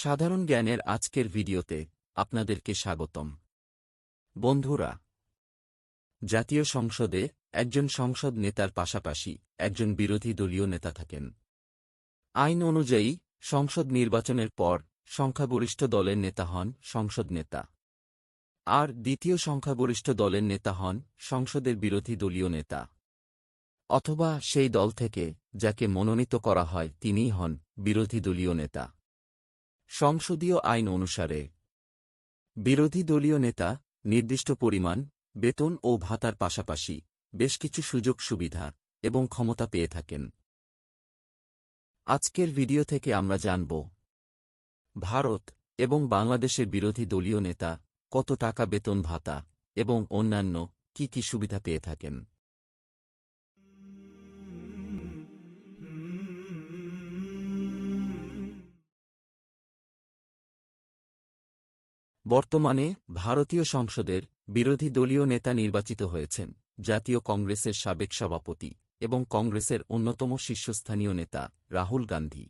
সাধারণ জ্ঞানের আজকের ভিডিওতে আপনাদেরকে স্বাগতম। বন্ধুরা, জাতীয় সংসদে একজন সংসদ নেতার পাশাপাশি একজন বিরোধী দলীয় নেতা থাকেন। আইন অনুযায়ী, সংসদ নির্বাচনের পর সংখ্যাগরিষ্ঠ দলের নেতা হন সংসদ নেতা। আর দ্বিতীয় সংখ্যাগরিষ্ঠ দলের নেতা হন সংসদের বিরোধী দলীয় নেতা। অথবা সেই দল থেকে যাকে মনোনীত করা হয় তিনিই হন বিরোধী দলীয় নেতা। সংসদীয় আইন অনুসারে। বিরোধী দলীয় নেতা, নির্দিষ্ট পরিমাণ, বেতন ও ভাতার পাশাপাশি বেশ কিছু সুযোগ সুবিধা এবং ক্ষমতা পেয়ে থাকেন। আজকের ভিডিও থেকে আমরা জানব, ভারত এবং বাংলাদেশের বিরোধী দলীয় নেতা কত টাকা বেতন ভাতা এবং অন্যান্য কি কি সুবিধা পেয়ে থাকেন। বর্তমানে ভারতীয় সংসদের বিরোধী দলীয় নেতা নির্বাচিত হয়েছেন জাতীয় কংগ্রেসের সাবেক সভাপতি এবং কংগ্রেসের অন্যতম শীর্ষস্থানীয় নেতা রাহুল গান্ধী।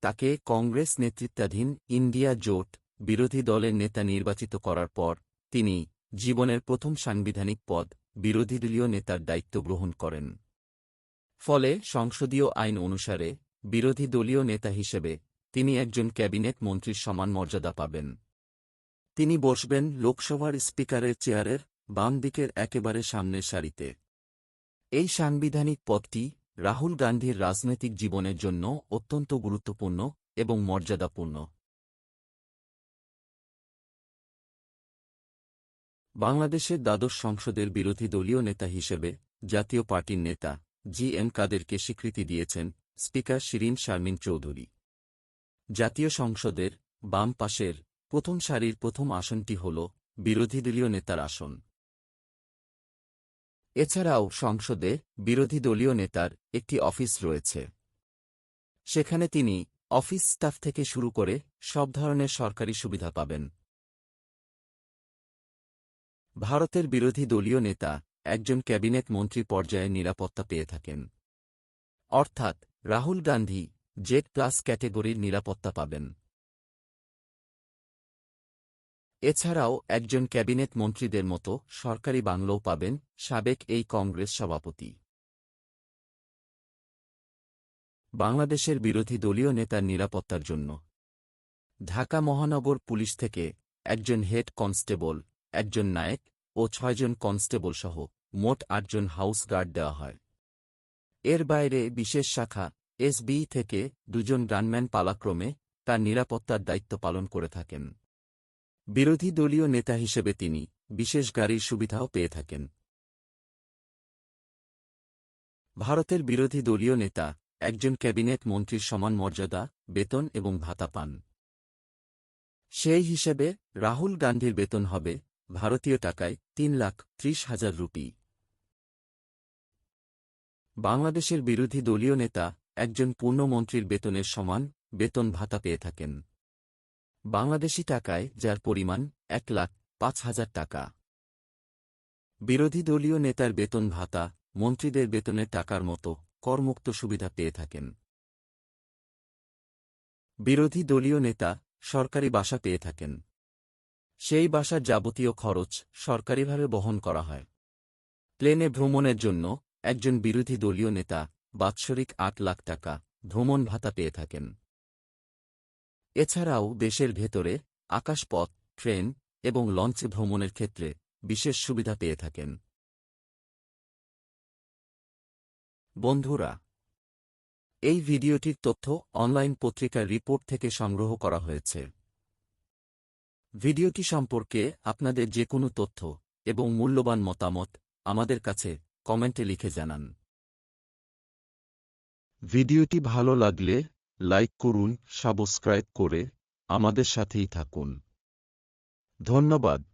তাকে কংগ্রেস নেতৃত্বাধীন ইন্ডিয়া জোট বিরোধী দলের নেতা নির্বাচিত করার পর তিনি জীবনের প্রথম সাংবিধানিক পদ বিরোধী দলীয় নেতার দায়িত্ব গ্রহণ করেন। ফলে সংসদীয় আইন অনুসারে বিরোধী দলীয় নেতা হিসেবে তিনি একজন ক্যাবিনেট মন্ত্রীর সমান মর্যাদা পাবেন। তিনি বসবেন লোকসভার স্পিকারের চেয়ারের বাম দিকের একেবারে সামনের সারিতে। এই সাংবিধানিক পদটি রাহুল গান্ধীর রাজনৈতিক জীবনের জন্য অত্যন্ত গুরুত্বপূর্ণ এবং মর্যাদাপূর্ণ। বাংলাদেশের দ্বাদশ সংসদের বিরোধী দলীয় নেতা হিসেবে জাতীয় পার্টির নেতা জি এম কাদেরকে স্বীকৃতি দিয়েছেন স্পিকার শিরিন শারমিন চৌধুরী। জাতীয় সংসদের বাম পাশের প্রথম সারির প্রথম আসনটি হল বিরোধী দলীয় নেতার আসন। এছাড়াও সংসদে বিরোধী দলীয় নেতার একটি অফিস রয়েছে। সেখানে তিনি অফিস স্টাফ থেকে শুরু করে সব ধরনের সরকারি সুবিধা পাবেন। ভারতের বিরোধী দলীয় নেতা একজন ক্যাবিনেট মন্ত্রী পর্যায়ে নিরাপত্তা পেয়ে থাকেন। অর্থাৎ রাহুল গান্ধী জেড প্লাস ক্যাটেগরির নিরাপত্তা পাবেন। এছাড়াও একজন ক্যাবিনেট মন্ত্রীদের মতো সরকারি বাংলোও পাবেন সাবেক এই কংগ্রেস সভাপতি। বাংলাদেশের বিরোধী দলীয় নেতার নিরাপত্তার জন্য। ঢাকা মহানগর পুলিশ থেকে একজন হেড কনস্টেবল, একজন নায়েক ও ছয়জন কনস্টেবল সহ মোট আটজন হাউস গার্ড দেওয়া হয়। এর বাইরে বিশেষ শাখা এসবি থেকে দুজন গানম্যান পালাক্রমে তার নিরাপত্তার দায়িত্ব পালন করে থাকেন। বিরোধী দলীয় নেতা হিসেবে তিনি বিশেষ গাড়ির সুবিধাও পেয়ে থাকেন। ভারতের বিরোধী দলীয় নেতা একজন ক্যাবিনেট মন্ত্রীর সমান মর্যাদা, বেতন এবং ভাতা পান। সেই হিসেবে রাহুল গান্ধীর বেতন হবে ভারতীয় টাকায় তিন লাখ ত্রিশ হাজার রুপি। বাংলাদেশের বিরোধী দলীয় নেতা একজন পূর্ণমন্ত্রীর বেতনের সমান বেতন ভাতা পেয়ে থাকেন। বাংলাদেশি টাকায়, যার পরিমাণ এক লাখ পাঁচ হাজার টাকা। বিরোধী দলীয় নেতার বেতন ভাতা, মন্ত্রীদের বেতনের টাকার মতো করমুক্ত সুবিধা পেয়ে থাকেন। বিরোধী দলীয় নেতা সরকারি বাসা পেয়ে থাকেন। সেই বাসার যাবতীয় খরচ সরকারিভাবে বহন করা হয়। প্লেনে ভ্রমণের জন্য একজন বিরোধী দলীয় নেতা বাৎসরিক আট লাখ টাকা ভ্রমণ ভাতা পেয়ে থাকেন। এছাড়াও দেশের ভেতরে আকাশপথ, ট্রেন এবং লঞ্চে ভ্রমণের ক্ষেত্রে বিশেষ সুবিধা পেয়ে থাকেন। বন্ধুরা, এই ভিডিওটির তথ্য অনলাইন পত্রিকার রিপোর্ট থেকে সংগ্রহ করা হয়েছে। ভিডিওটি সম্পর্কে আপনাদের যে কোনো তথ্য এবং মূল্যবান মতামত আমাদের কাছে কমেন্টে লিখে জানান। ভিডিওটি ভালো লাগলে লাইক করুন সাবস্ক্রাইব করে আমাদের সাথেই থাকুন। ধন্যবাদ।